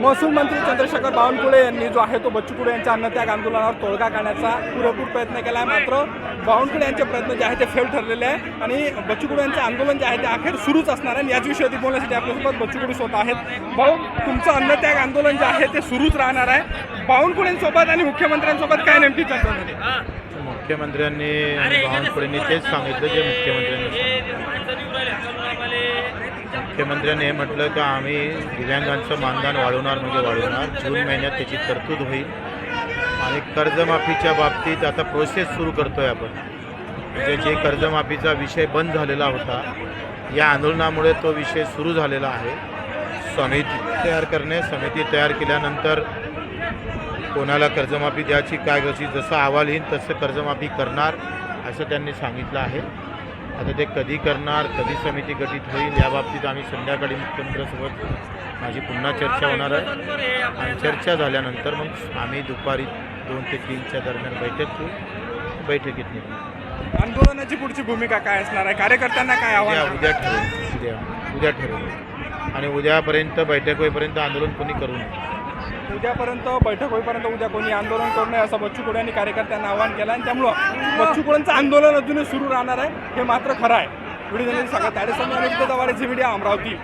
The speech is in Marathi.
महसूल मंत्री चंद्रशेखर बावनकुळे यांनी जो आहे तो बच्चू यांच्या अन्नत्याग आंदोलनावर तोडगा काढण्याचा पुरेपूर प्रयत्न केला आहे. मात्र बावनकुळे यांचे प्रयत्न जे आहे ते फेल ठरलेले आहे आणि बच्चू यांचे यांचं आंदोलन जे आहे ते अखेर सुरूच असणार आहे. आणि याच विषयावरती बोलण्यासाठी आपल्यासोबत बच्चू स्वतः आहेत. भाऊ तुमचं अन्नत्याग आंदोलन जे आहे ते सुरूच राहणार आहे. बावनकुळेंसोबत आणि मुख्यमंत्र्यांसोबत काय नेमकी चर्चा झाली? मुख्यमंत्र्यांनी बावनकुळेंनी तेच सांगितलं जे मुख्यमंत्र्यांनी मुख्यमंत्र्यांनी हे म्हटलं की आम्ही दिव्यांगांचं मानधन वाढवणार म्हणजे वाढवणार. जून महिन्यात त्याची तरतूद होईल. आणि कर्जमाफीच्या बाबतीत आता प्रोसेस सुरू करतोय आपण. म्हणजे जे कर्जमाफीचा विषय बंद झालेला होता या आंदोलनामुळे तो विषय सुरू झालेला आहे. समिती तयार करणे समिती तयार केल्यानंतर कोणाला कर्जमाफी द्यायची काय करायची जसं अहवाल येईल तसं कर्जमाफी करणार असं त्यांनी सांगितलं आहे. आता ते कधी करणार कधी समिती गठीत होईल या बाबतीत आम्ही संध्याकाळी मुख्यमंत्र्यांसोबत माझी पुन्हा चर्चा होणार आहे. आणि चर्चा झाल्यानंतर मग आम्ही दुपारी दोन ते तीनच्या दरम्यान बैठक घेऊ बैठकीत निघू. आंदोलनाची पुढची भूमिका काय असणार आहे? कार्यकर्त्यांना काय उद्या आव्हान उद्या ठरवू उद्या उद्या ठरवू. आणि उद्यापर्यंत बैठक होईपर्यंत आंदोलन कोणी करू नये. उद्यापर्यंत बैठक होईपर्यंत उद्या कोणी आंदोलन करू नये असं बच्चू कुड्यांनी यांनी कार्यकर्त्यांना आवाहन केलं आणि त्यामुळं बच्चू कडूंचं आंदोलन अजूनही सुरू राहणार आहे हे मात्र खरं आहे. व्हिडिओ सगळं ताडेसमोर आणि दवाडीची मीडिया अमरावती